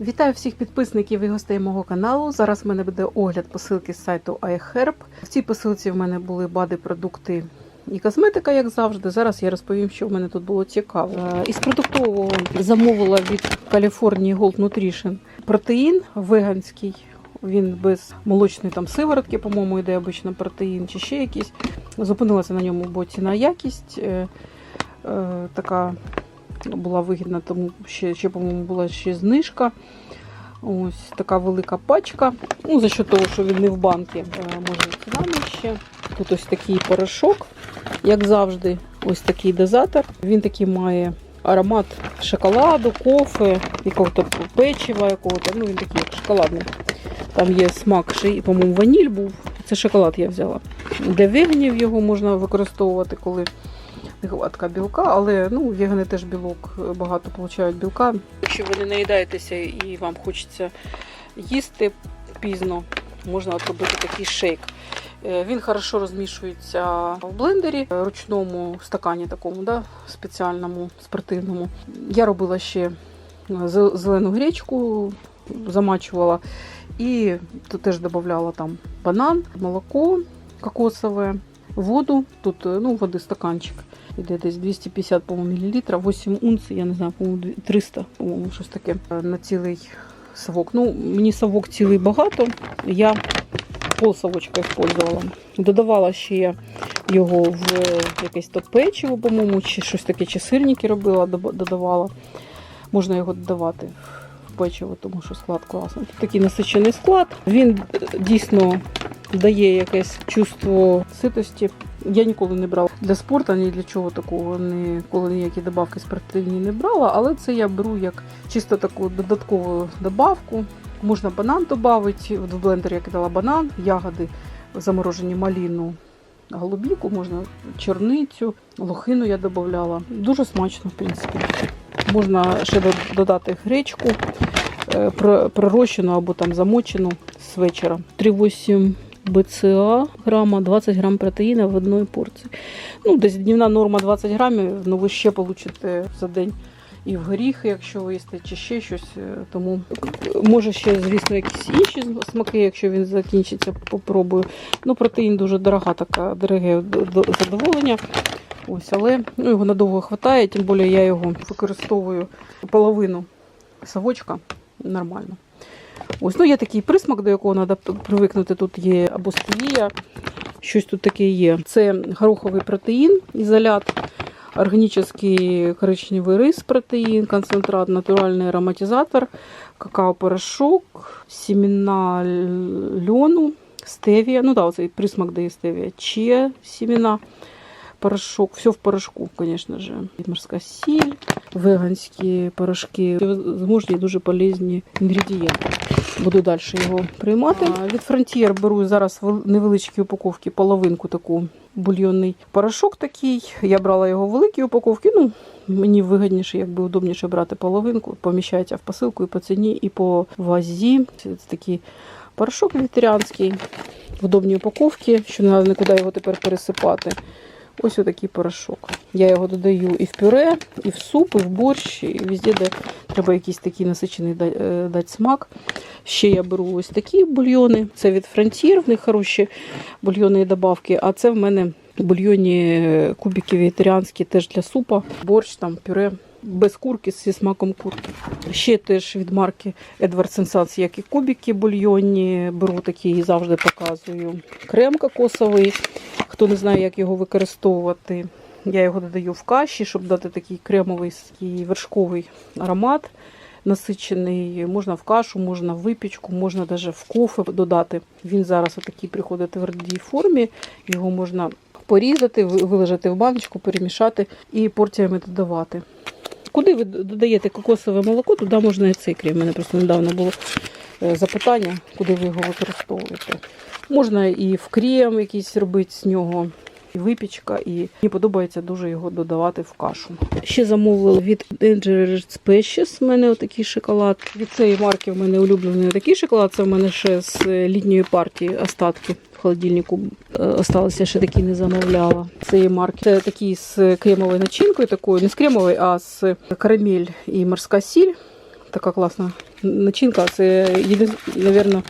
Вітаю всіх підписників і гостей мого каналу. Зараз в мене буде огляд посилки з сайту iHerb. В цій посилці в мене були бади продукти і косметика, як завжди. Зараз я розповім, що в мене тут було цікаво. Е, Із продуктового замовила від California Gold Nutrition протеїн веганський. Він без молочної там сиворотки, по-моєму, йде обично протеїн чи ще якийсь. Зупинилася на ньому, бо ціна якість е, е, така була вигідна, тому ще, ще по-моєму, була ще знижка. Ось така велика пачка. Ну, за що того, що він не в банки, е, може ціна нижче. Тут ось такий порошок, як завжди, ось такий дозатор. Він такий має аромат шоколаду, кофе, якого-то печива, якого-то. Ну, він такий шоколадний. Там є смак, ще, по-моєму, ваніль був. Це шоколад я взяла. Для веганів його можна використовувати, коли нехватка білка, але ну, вегани теж білок е, багато получають білка. Якщо ви не наїдаєтеся і вам хочеться їсти пізно, можна робити такий шейк. Е, Він хорошо розмішується в блендері, е, ручному стакані такому, да, спеціальному, спортивному. Я робила ще зелену гречку, замачувала і теж додавала там банан, молоко кокосове, воду. Тут ну, води стаканчик. Іде десь 250 по-моєму, мілілітра, 8 унцій, я не знаю, по-моєму, 200, по-моєму, щось таке на цілий совок. Ну, мені совок цілий багато. Я пол совочка використовувала. Додавала ще його в якесь то печиво, по-моєму, чи щось таке, чи сирники робила, додавала. Можна його додавати в печиво, тому що склад класний. Тут такий насичений склад. Він е, дійсно дає якесь чувство ситості. Я ніколи не брала для спорту, ні для чого такого, ніколи ніякі добавки спортивні не брала, але це я беру як чисто таку додаткову добавку. Можна банан додати, в блендер я кидала банан, ягоди заморожені маліну, голубіку, можна чорницю, лохину я додавала. Дуже смачно, в принципі. Можна ще додати гречку е, пророщену або там замочену з вечора. 3,8 БЦА грама, 20 грам протеїна в одній порції. Ну, десь днівна норма 20 грамів, ну ви ще получите за день і в горіхи, якщо ви їсте, чи ще щось. Е, Тому може ще, звісно, якісь інші смаки, якщо він закінчиться, попробую. Ну, протеїн дуже дорога, така дороге задоволення. Ось, але ну, його надовго вистачає, тим більше я його використовую половину совочка нормально. Ось, ну є такий присмак, до якого треба привикнути. Тут є або стевія, щось тут таке є. Це гороховий протеїн, ізолят, органічний коричневий рис протеїн, концентрат, натуральний ароматизатор, какао-порошок, сімена льону, стевія. Ну так, оцей присмак дає стевія, чия сімена, порошок, все в порошку, звісно ж. Морська сіль, веганські порошки, зможні дуже полезні інгредієнти. Буду далі його приймати. Від Frontier беру зараз в невеличкі упаковки, половинку таку бульйонний порошок такий. Я брала його в великій упаковці. Ну, мені вигідніше, якби удобніше брати половинку. Поміщається в посилку і по ціні, і по вазі. Це такий порошок вегетаріанський в удобній упаковці, що не треба нікуди його тепер пересипати. Ось отакий порошок. Я його додаю і в пюре, і в суп, і в борщ, і везде, де треба якийсь такий насичений е, дати смак. Ще я беру ось такі бульйони. Це від Frontier, в них хороші бульйони і добавки. А це в мене бульйонні е, кубики вегетаріанські теж для супа, борщ, там, пюре. Без курки зі смаком курки. Ще теж від марки Edward Sensation, як і кубики бульйонні. Беру такі і завжди показую. Крем кокосовий. Хто не знає, як його використовувати, я його додаю в каші, щоб дати такий кремовий вершковий аромат насичений. Можна в кашу, можна в випічку, можна навіть в кофе додати. Він зараз отакий приходить в твердій формі. Його можна порізати, вилежати в баночку, перемішати і порціями додавати. Куди ви додаєте кокосове молоко, туди можна і крем. У мене просто недавно було е, запитання, куди ви його використовуєте. Можна і в крем якийсь робити з нього, і випічка, і мені подобається дуже його додавати в кашу. Ще замовила від Endangered Species. У мене отакий шоколад. Від цієї марки в мене улюблений такий шоколад. Це в мене ще з літньої партії остатки. В холодильнику е, осталося, ще такий не замовляла. Цієї марки. Це такий з кремовою начинкою, такою, не з кремовою, а з карамель і морська сіль. Така класна начинка. Це єдин, напевно,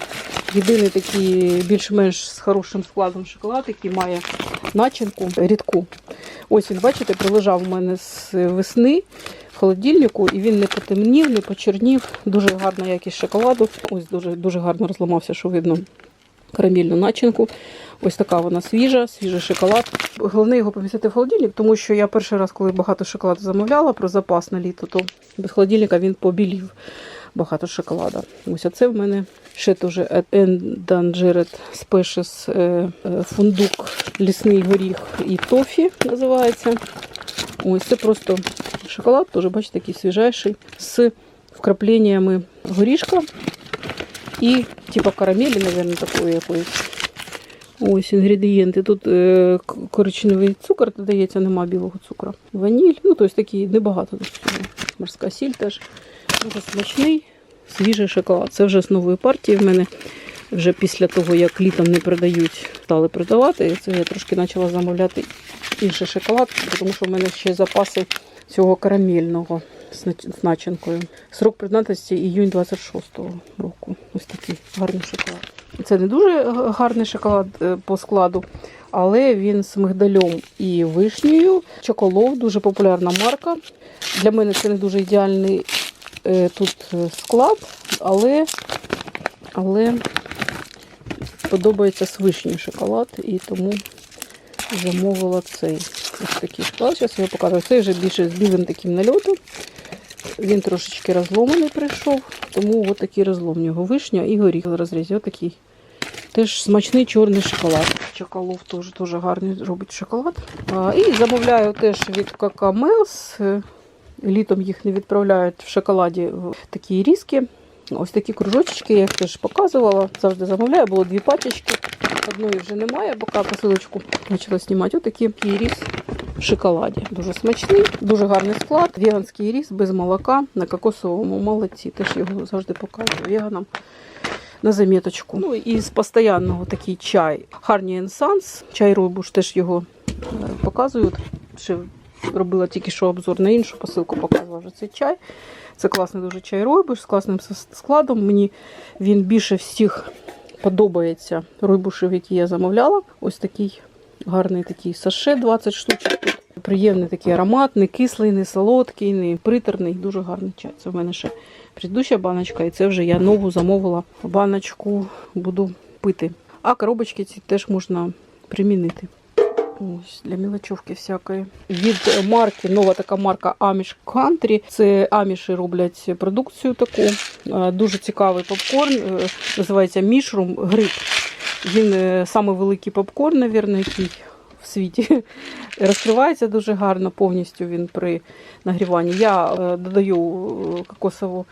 єдиний такий більш-менш з хорошим складом шоколад, який має начинку рідку. Ось він, бачите, прилежав у мене з весни в холодильнику, і він не потемнів, не почернів. Дуже гарна якість шоколаду. Ось дуже, дуже гарно розламався, що видно карамельну начинку. Ось така вона свіжа, свіжий шоколад. Головне його помістити в холодильник, тому що я перший раз, коли багато шоколаду замовляла про запас на літо, то без холодильника він побілів багато шоколада. Ось це в мене ще теж Endangered Species е, е, фундук, лісний горіх і тофі називається. Ось це просто шоколад, теж, бачите, такий свіжайший, з вкрапленнями горішка і типа карамелі, мабуть, такої якоїсь. Ось інгредієнти. Тут е, коричневий цукор додається, нема білого цукру. Ваніль, ну тобто такий небагато. Морська сіль теж. Дуже смачний, свіжий шоколад. Це вже з нової партії в мене. Вже після того, як літом не продають, стали продавати. Це я трошки почала замовляти інший шоколад, тому що в мене ще запаси цього карамельного з начинкою. Срок придатності іюнь 26-го року. Ось такий гарний шоколад. Це не дуже гарний шоколад е, по складу, але він з мигдальом і вишнею. Чоколов дуже популярна марка. Для мене це не дуже ідеальний тут е, склад, але, але подобається з вишнею шоколад, і тому замовила цей ось такий шоколад. Зараз я покажу. Цей вже більше з білим таким нальотом. Він трошечки розломаний прийшов, тому от такий розлом нього вишня і горіх в розрізі. Отакий. Теж смачний чорний шоколад. Чоколов теж дуже гарний робить шоколад. А, і замовляю теж від Какамелс. Літом їх не відправляють в шоколаді в такі різки. Ось такі кружочки, я їх теж показувала. Завжди замовляю, було дві пачечки. Одної вже немає, поки посилочку почала знімати. Отакий такий різ в шоколаді. Дуже смачний, дуже гарний склад. Веганський різ без молока на кокосовому молоці. Теж його завжди показую веганам на заміточку. Ну і з постоянного такий чай. Harney Sans. Чай Ройбуш теж його е, показують. Ще робила тільки що обзор на іншу посилку, показувала вже цей чай. Це класний дуже чай Ройбуш з класним складом. Мені він більше всіх подобається ройбушів, які я замовляла. Ось такий гарний такий саше 20 штучок. Тут приємний такий аромат, не кислий, не солодкий, не приторний. Дуже гарний чай. Це в мене ще предыдуща баночка, і це вже я нову замовила баночку, буду пити. А коробочки ці теж можна примінити. Ось для мілочовки всякої. Від е, марки, нова така марка Amish Country. Це аміші роблять продукцію таку. Е, Дуже цікавий попкорн. е, Називається Мішрум Гриб. Він е, самий великий попкорн, навірно, який в світі. Розкривається дуже гарно повністю він при нагріванні. Я е, додаю е, кокосову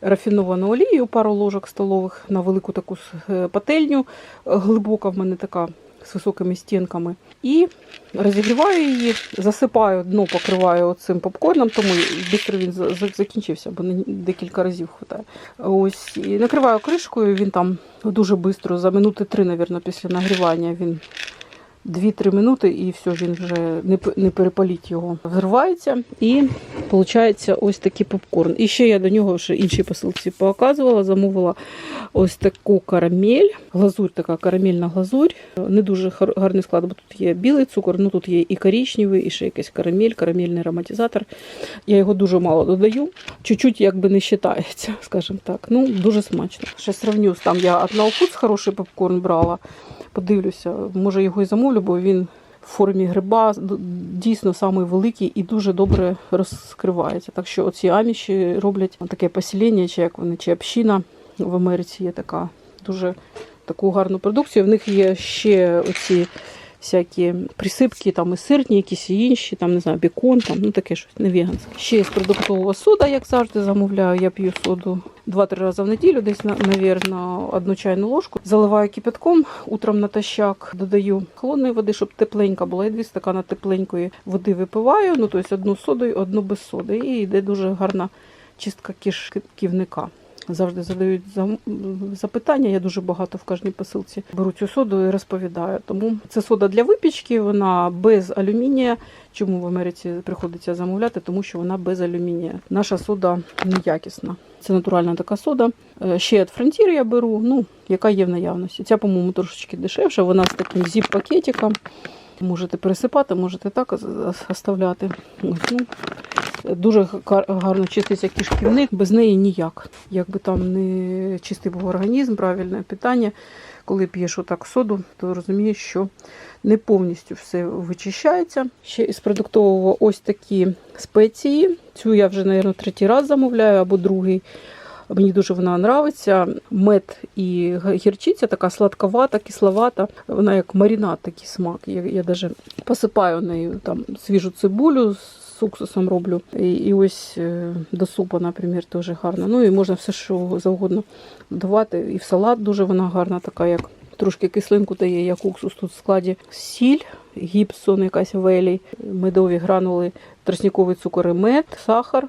рафіновану олію, пару ложок столових на велику таку е, пательню. Е, Глибока в мене така з високими стінками. І розігріваю її, засипаю дно, покриваю цим попкорном, тому швидко він за- за- закінчився, бо декілька разів хватає. Ось і накриваю кришкою. Він там дуже швидко, за минути три, мабуть, після нагрівання він 2-3 минути, і все, він вже не, перепаліть його. Взривається і виходить ось такий попкорн. І ще я до нього ще іншій посилці показувала, замовила ось таку карамель. Глазурь, така карамельна глазурь. Не дуже гарний склад, бо тут є білий цукор, ну тут є і коричневий, і ще якийсь карамель, карамельний ароматизатор. Я його дуже мало додаю. Чуть-чуть якби не вважається, скажімо так. Ну, дуже смачно. Ще сравню, там я от Наукутс хороший попкорн брала. Подивлюся, може його і замовлю, бо він в формі гриба дійсно самий великий і дуже добре розкривається. Так що оці аміші роблять таке поселення, чи як вони, чи община в Америці є така дуже таку гарну продукцію. В них є ще оці всякі присипки, там і сирні, якісь і інші, там не знаю, бікон, там, ну таке щось не веганське. Ще з продуктового сода, як завжди, замовляю. Я п'ю соду два-три рази в неділю, десь, на- навірно, одну чайну ложку. Заливаю кипятком утром натощак, додаю холодної води, щоб тепленька була. І дві стакана тепленької води випиваю. Ну, тобто одну содою, одну без соди. І йде дуже гарна чистка кишківника. Завжди задають запитання. Я дуже багато в кожній посилці беру цю соду і розповідаю. Тому це сода для випічки, вона без алюмінія. Чому в Америці приходиться замовляти? Тому що вона без алюмінія. Наша сода неякісна. Це натуральна така сода. Е, Ще від Frontier я беру, ну, яка є в наявності. Ця, по-моєму, трошечки дешевша. Вона з таким зіп-пакетиком. Можете пересипати, можете так оставляти. Ну, дуже гарно чиститься кишківник, без неї ніяк. Якби там не чистий був організм, правильне питання. Коли п'єш отак соду, то розумієш, що не повністю все вичищається. Ще із продуктового ось такі спеції. Цю я вже, мабуть, третій раз замовляю або другий. Мені дуже вона подобається. Мед і гірчиця така сладковата, кисловата. Вона як маринад, такий смак. Я, я навіть посипаю нею там свіжу цибулю з уксусом роблю. І, і ось е, до супу, наприклад, теж гарно. Ну і можна все, що завгодно додавати. І в салат дуже вона гарна, така як трошки кислинку дає, як уксус. Тут в складі сіль, гіпсон, якась велій, медові гранули, тростниковий цукор і мед, сахар,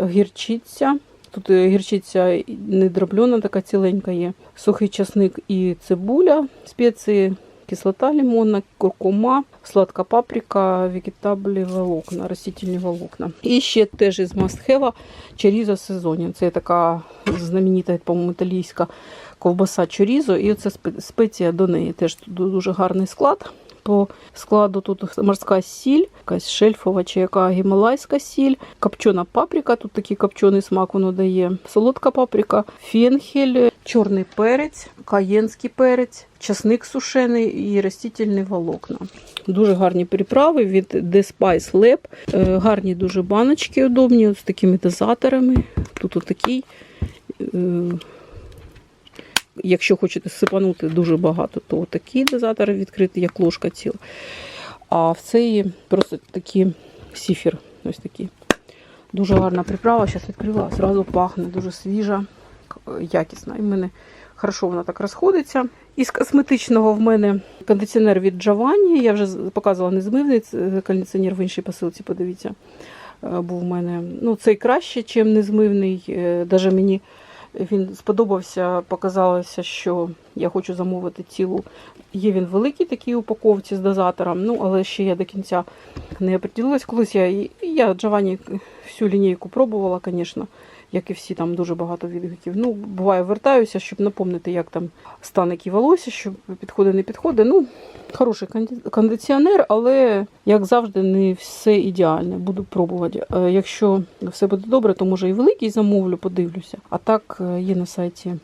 гірчиця. Тут е, гірчиця не дроблена, така ціленька є. Сухий часник і цибуля, спеції, кислота лимонна, куркума, сладка паприка, вегетаблі волокна, растительні волокна. І ще теж із мастхева чорізо сезоні. Це така знаменита, по-моєму, італійська ковбаса чорізо. І спе- спеція до неї. Теж дуже гарний склад. По складу тут морська сіль, якась шельфова чи яка гімалайська сіль, копчена паприка, тут такий копчений смак воно дає, солодка паприка, фенхель, чорний перець, каєнський перець, часник сушений і растительні волокна. Дуже гарні приправи від The Spice Lab. Е, Гарні дуже баночки удобні, з такими дозаторами. Тут отакий. Е, Якщо хочете сипанути дуже багато, то такі дозатори відкриті, як ложка ціла. А в цей просто такий сіфір. Ось такий. Дуже гарна приправа. Зараз відкрила, зразу пахне, дуже свіжа, якісна. І в мене хорошо вона так розходиться. Із косметичного в мене кондиціонер від Giovanni. Я вже показувала незмивний це кондиціонер в іншій посилці, подивіться. е, Був в мене. Ну, цей краще, ніж незмивний. Навіть мені він сподобався, показалося, що я хочу замовити цілу. Є він великий такий упаковці з дозатором, ну але ще я до кінця не оприділилась. Колись я, я Джованні всю лінійку пробувала, звісно, як і всі, там дуже багато відгуків. Ну, буває, вертаюся, щоб напомнити, як там стан і волосся, що підходить, не підходить. Ну, хороший кондиціонер, але, як завжди, не все ідеальне. Буду пробувати. Е, Якщо все буде добре, то може і великий замовлю, подивлюся. А так е, є на сайті.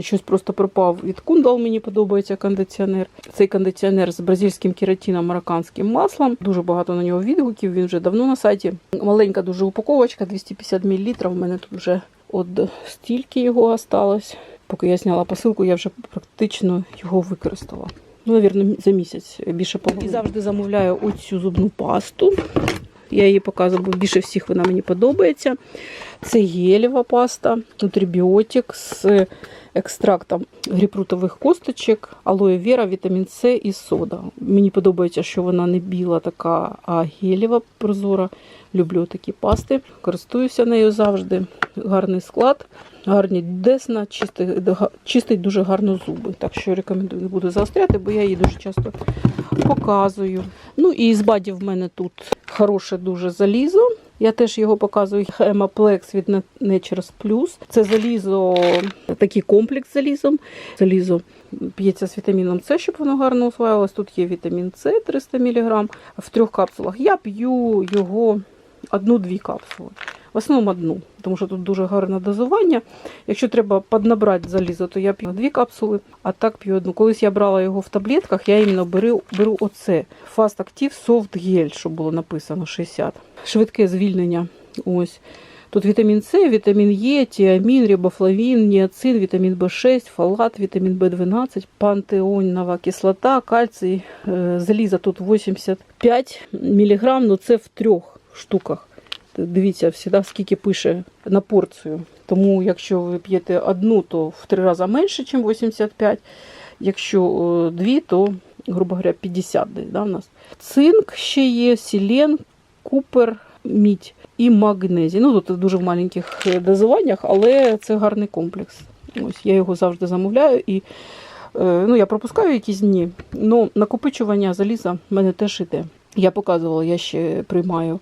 Щось просто пропав від Кундал, мені подобається кондиціонер. Цей кондиціонер з бразильським кератином, марокканським маслом. Дуже багато на нього відгуків. Він вже давно на сайті. Маленька дуже упаковочка, 250 мл. У мене тут вже от стільки його осталось. Поки я зняла посилку, я вже практично його використала. Ну, навірно, за місяць більше половини. І завжди замовляю оцю зубну пасту. Я її показую, бо більше всіх вона мені подобається. Це гелєва паста, нутрібіотик з екстрактом гріпрутових косточок, алоє вера, вітамін С і сода. Мені подобається, що вона не біла така, а гелєва прозора. Люблю такі пасти. Користуюся нею завжди. Гарний склад, гарні десна, чистить, чистить дуже гарно зуби. Так що рекомендую, не буду заостряти, бо я її дуже часто показую. Ну і з бадів в мене тут хороше дуже залізо. Я теж його показую. Хемаплекс від Natures Plus. Це залізо, такий комплекс з залізом. Залізо п'ється з вітаміном С, щоб воно гарно усвоювалось. Тут є вітамін С 300 мг в трьох капсулах. Я п'ю його одну-дві капсули. В основному одну, тому що тут дуже гарне дозування. Якщо треба поднабрати залізо, то я п'ю дві капсули, а так п'ю одну. Колись я брала його в таблетках, я іменно беру, беру оце. Fast Active Soft Gel, що було написано 60. Швидке звільнення. Ось. Тут вітамін С, вітамін Е, тіамін, рибофлавін, ніацин, вітамін В6, фолат, вітамін В12, пантеонова кислота, кальцій, е, заліза тут 85 мг, ну це в трьох штуках. Дивіться, завжди скільки пише на порцію. Тому якщо ви п'єте одну, то в три рази менше, ніж 85. Якщо е, дві, то, грубо говоря, 50 десь да, в нас. Цинк ще є, селен, купер, мідь і магнезій. Ну, тут дуже в маленьких е, дозуваннях, але це гарний комплекс. Ось я його завжди замовляю і е, ну, я пропускаю якісь дні. Ну, накопичування заліза в мене теж іде. Я показувала, я ще приймаю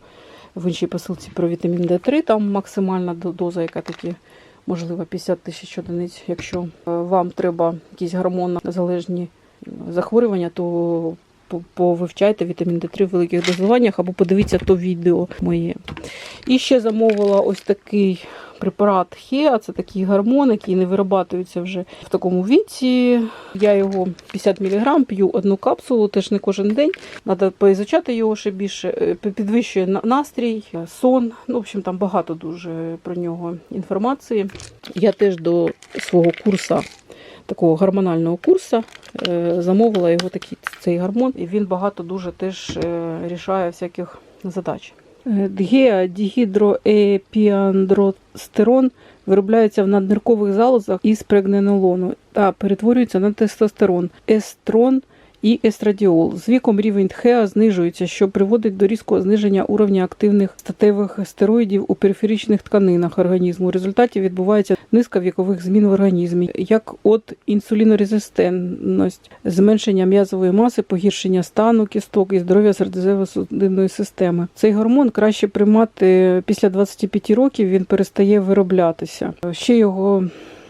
в іншій посилці про вітамін Д3, там максимальна доза, яка такі можливо 50 тисяч одиниць. Якщо е, вам треба якісь гормонно залежні захворювання, то повивчайте вітамін Д3 в великих дозуваннях або подивіться то відео моє. І ще замовила ось такий препарат Хеа, це такий гормон, який не вирабатується вже в такому віці. Я його 50 мг п'ю одну капсулу, теж не кожен день. Треба поізучати його ще більше. Е, Підвищує настрій, сон. Ну, в общем, там багато дуже про нього інформації. Я теж до свого курсу, такого гормонального курсу, е, замовила його такий цей гормон, і він багато дуже теж е, рішає всяких задач. Е, Дгеа дігідроепіандростерон виробляється в надниркових залозах із прегненолону та перетворюється на тестостерон, естрон і естрадіол. З віком рівень ТХЕА знижується, що приводить до різкого зниження уровня активних статевих стероїдів у периферичних тканинах організму. У результаті відбувається низка вікових змін в організмі, як от інсулінорезистентність, зменшення м'язової маси, погіршення стану кісток і здоров'я серцево-судинної системи. Цей гормон краще приймати після 25 років. Він перестає вироблятися. Ще його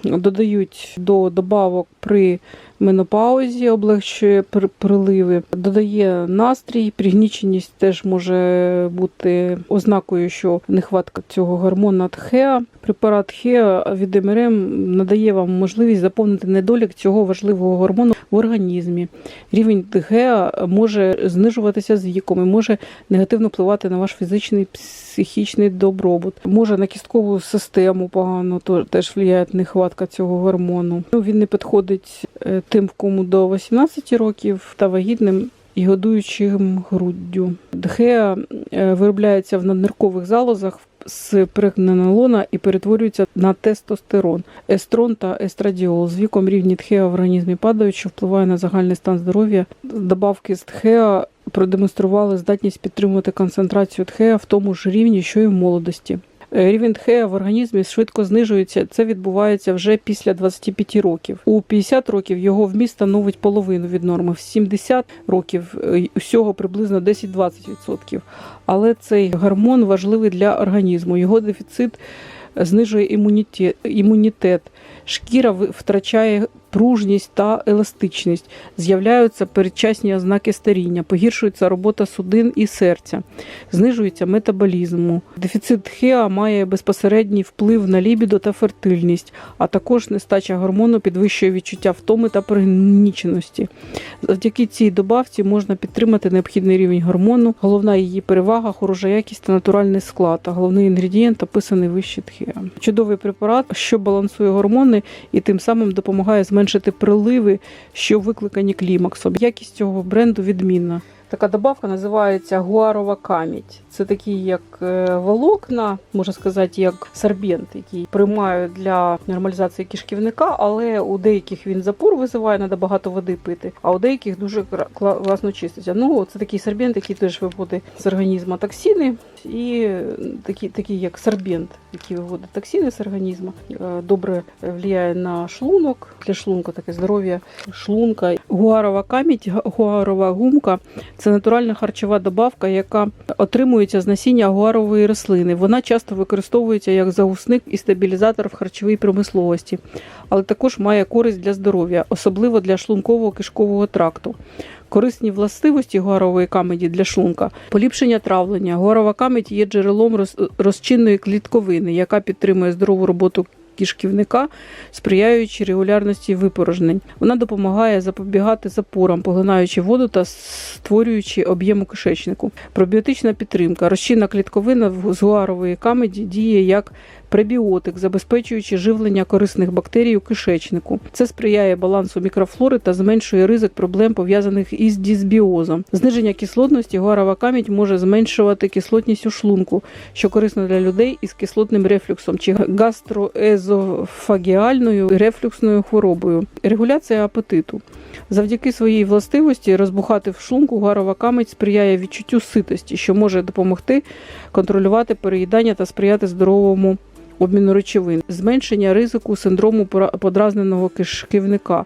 додають до добавок при менопаузі, облегчує приливи, додає настрій, пригніченість теж може бути ознакою, що нехватка цього гормону ТХЕА. Препарат ХЕА від МРМ надає вам можливість заповнити недолік цього важливого гормону в організмі. Рівень ТХЕА може знижуватися з віком і може негативно впливати на ваш фізичний психічний добробут. Може на кісткову систему погано то теж впливає нехватка цього гормону. Ну, він не підходить е, тим, кому до 18 років та вагітним. І годуючим груддю. ДХЕА е, виробляється в надниркових залозах з прегненолона і перетворюється на тестостерон, естрон та естрадіол. З віком рівні ТХЕА в організмі падають, що впливає на загальний стан здоров'я. Добавки з ТХЕА продемонстрували здатність підтримувати концентрацію ТХЕА в тому ж рівні, що й в молодості. Е, Рівень ТХЕА в організмі швидко знижується. Це відбувається вже після 25 років. У 50 років його вміст становить половину від норми. В 70 років е, усього приблизно 10-20%. Але цей гормон важливий для організму. Його дефіцит знижує імунітет. Шкіра втрачає пружність та еластичність. З'являються передчасні ознаки старіння, погіршується робота судин і серця, знижується метаболізму. Дефіцит ХЕА має безпосередній вплив на лібідо та фертильність, а також нестача гормону підвищує відчуття втоми та пригніченості. Завдяки цій добавці можна підтримати необхідний рівень гормону. Головна її перевага хороша якість та натуральний склад. А головний інгредієнт описаний вище ТХЕА. Чудовий препарат, що балансує гормони і тим самим допомагає зменшити приливи, що викликані клімаксом. Якість цього бренду відмінна. Така добавка називається гуарова камідь. Це такі як е, волокна, можна сказати, як сорбент, який приймають для нормалізації кишківника, але у деяких він запор визиває, треба багато води пити, а у деяких дуже класно чиститься. Ну, це такий сорбент, який теж виводить з організму токсини, і е, такі, такі як сорбент, який виводить токсини з організму, е, добре впливає на шлунок, для шлунка таке здоров'я шлунка. Гуарова камідь, гуарова гумка це натуральна харчова добавка, яка отримується з насіння гуарової рослини. Вона часто використовується як загусник і стабілізатор в харчовій промисловості, але також має користь для здоров'я, особливо для шлункового кишкового тракту. Корисні властивості гуарової камеді для шлунка, поліпшення травлення. Гуарова камедь є джерелом роз- розчинної клітковини, яка підтримує здорову роботу кишківника, сприяючи регулярності випорожнень. Вона допомагає запобігати запорам, поглинаючи воду та створюючи об'єм у кишечнику. Пробіотична підтримка. Розчинна клітковина з гуарової камеді діє як пребіотик, забезпечуючи живлення корисних бактерій у кишечнику. Це сприяє балансу мікрофлори та зменшує ризик проблем пов'язаних із дисбіозом. Зниження кислотності гуарова камідь може зменшувати кислотність у шлунку, що корисно для людей із кислотним рефлюксом чи гастроезофагіальною рефлюксною хворобою. Регуляція апетиту. Завдяки своїй властивості розбухати в шлунку гуарова камедь сприяє відчуттю ситості, що може допомогти контролювати переїдання та сприяти здоровому обміну речовин, зменшення ризику синдрому подразненого кишківника,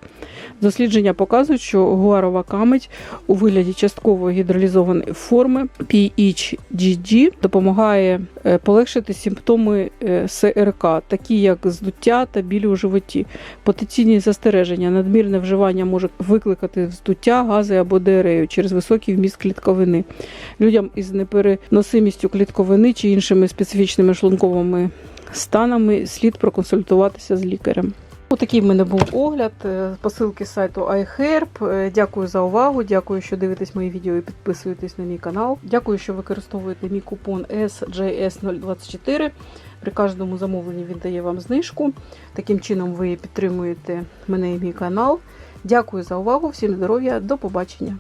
Дослідження показують, що гуарова камедь у вигляді частково гідролізованої форми PHGG допомагає е, полегшити симптоми е, СРК, такі як здуття та біль у животі. Потенційні застереження, надмірне вживання може викликати вздуття, гази або диарею через високий вміст клітковини. Людям із непереносимістю клітковини чи іншими специфічними шлунковими станами слід проконсультуватися з лікарем. Отакий в мене був огляд е, посилки з сайту iHerb. Е, Дякую за увагу. Дякую, що дивитесь мої відео і підписуєтесь на мій канал. Дякую, що використовуєте мій купон SJS024. При кожному замовленні він дає вам знижку. Таким чином ви підтримуєте мене і мій канал. Дякую за увагу, всім здоров'я, до побачення.